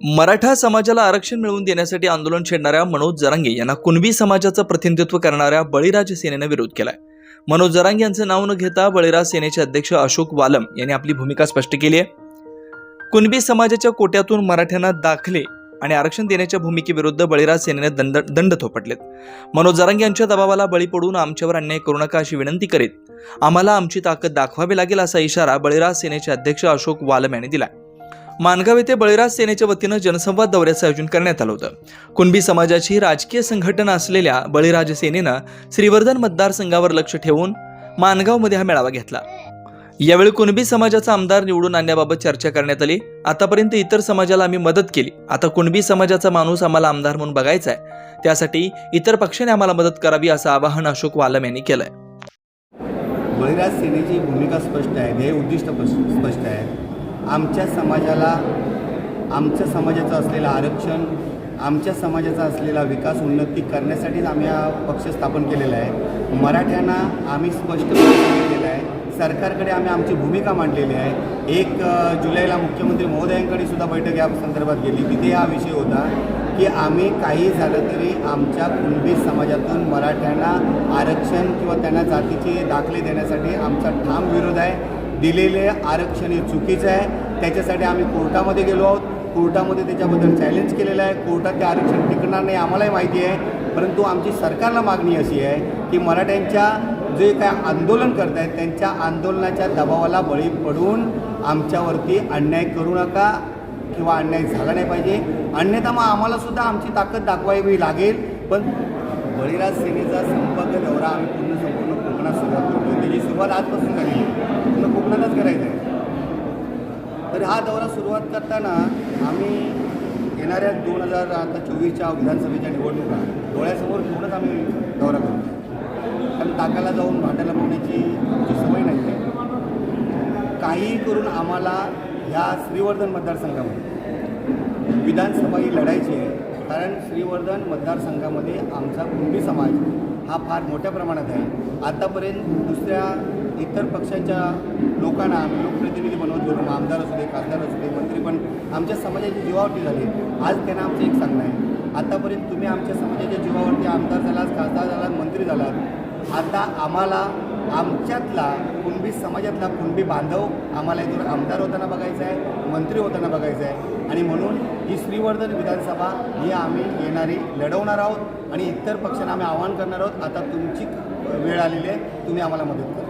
मराठा समाजाला आरक्षण मिळवून देण्यासाठी आंदोलन छेडणाऱ्या मनोज जरांगे यांना कुणबी समाजाचं प्रतिनिधित्व करणाऱ्या बळीराज सेनेनं विरोध केलाय. मनोज जरांगे यांचं नाव न घेता बळीराज सेनेचे अध्यक्ष अशोक वालम यांनी आपली भूमिका स्पष्ट केली आहे. कुणबी समाजाच्या कोट्यातून मराठ्यांना दाखले आणि आरक्षण देण्याच्या भूमिकेविरुद्ध बळीराज सेनेने दंड दंड थोपटलेत. मनोज जरांगे यांच्या दबावाला बळी पडून आमच्यावर अन्याय करू नका अशी विनंती करीत आम्हाला आमची ताकद दाखवावी लागेल असा इशारा बळीराज सेनेचे अध्यक्ष अशोक वालम यांनी दिला मानगाव येथे बळीराज सेनेच्या वतीनं जनसंवाद दौऱ्याचं आयोजन करण्यात आलं होतं. कुणबी समाजाची राजकीय संघटना असलेल्या बळीराज सेनेनं श्रीवर्धन मतदारसंघावर लक्ष ठेवून मानगावमध्ये हा मेळावा घेतला. यावेळी कुणबी समाजाचा आमदार निवडून आणण्याबाबत चर्चा करण्यात आली. आतापर्यंत इतर समाजाला आम्ही मदत केली. आता कुणबी समाजाचा माणूस आम्हाला आमदार म्हणून बघायचा आहे. त्यासाठी इतर पक्षाने आम्हाला मदत करावी असं आवाहन अशोक वालम यांनी केलंय. बळीराज सेनेची भूमिका स्पष्ट आहे. ध्येय उद्दिष्ट स्पष्ट आहे. आमच्या समाजाला आमच्या समाजाचं असलेलं आरक्षण आमच्या समाजाचा असलेला विकास उन्नती करण्यासाठीच आम्ही हा पक्ष स्थापन केलेला आहे. मराठ्यांना आम्ही स्पष्टपणे सांगितलेलं आहे. सरकारकडे आम्ही आमची भूमिका मांडलेली आहे. एक जुलैला मुख्यमंत्री महोदयांकडे सुद्धा बैठक या संदर्भात गेली. तिथे हा विषय होता की आम्ही काही झालं तरी आमच्या कुणबी समाजातून मराठ्यांना आरक्षण किंवा त्यांना जातीचे दाखले देण्यासाठी आमचा ठाम विरोध आहे. दिलेले आरक्षण हे चुकीचं आहे. त्याच्यासाठी आम्ही कोर्टामध्ये गेलो आहोत. कोर्टामध्ये त्याच्याबद्दल चॅलेंज केलेलं आहे. कोर्टात ते आरक्षण टिकणार नाही आम्हालाही माहिती आहे. परंतु आमची सरकारला मागणी अशी आहे की मराठ्यांच्या जे काय आंदोलन करत आहेत त्यांच्या आंदोलनाच्या दबावाला बळी पडून आमच्यावरती अन्याय करू नका किंवा अन्याय झाला नाही पाहिजे. अन्यथा मग आम्हालासुद्धा आमची ताकद दाखवावी लागेल. पण बळीराज सेनेचा संपर्क दौरा आम्ही पूर्ण संपूर्ण कोकणात सुरुवात करतो त्याची सुरुवात आजपासून झालेली आहे. करायचं आहे तर हा दौरा सुरुवात करताना आम्ही येणाऱ्या दोन हजार आता चोवीसच्या विधानसभेच्या निवडणुका डोळ्यासमोर घेऊनच आम्ही दौरा करतो कारण ताकाला जाऊन भांडायला पाहण्याची आमची सवय नाही आहे. काहीही करून आम्हाला ह्या श्रीवर्धन मतदारसंघामध्ये विधानसभा ही लढायची आहे. कारण श्रीवर्धन मतदारसंघामध्ये आमचा कुणबी समाज हा फार मोठ्या प्रमाणात आहे. आतापर्यंत दुसऱ्या इतर पक्षांच्या लोकांना आम्ही लोकप्रतिनिधी बनवत गेलो. आमदार असू दे खासदार असू दे मंत्री पण आमच्या समाजाची जीवावरती झाली. आज त्यांना आमचं एक सांगणं आहे. आतापर्यंत तुम्ही आमच्या समाजाच्या जीवावरती आमदार झालात खासदार झालात मंत्री झालात. आता आम्हाला आमच्यातला कुणबी समाजातला कुणबी बांधव आम्हाला इथून आमदार होताना बघायचा आहे मंत्री होताना बघायचं आहे. आणि म्हणून ही श्रीवर्धन विधानसभा ही आम्ही येणारी लढवणार आहोत आणि इतर पक्षांना आम्ही आवाहन करणार आहोत. आता तुमची वेळ आलेली आहे. तुम्ही आम्हाला मदत करा.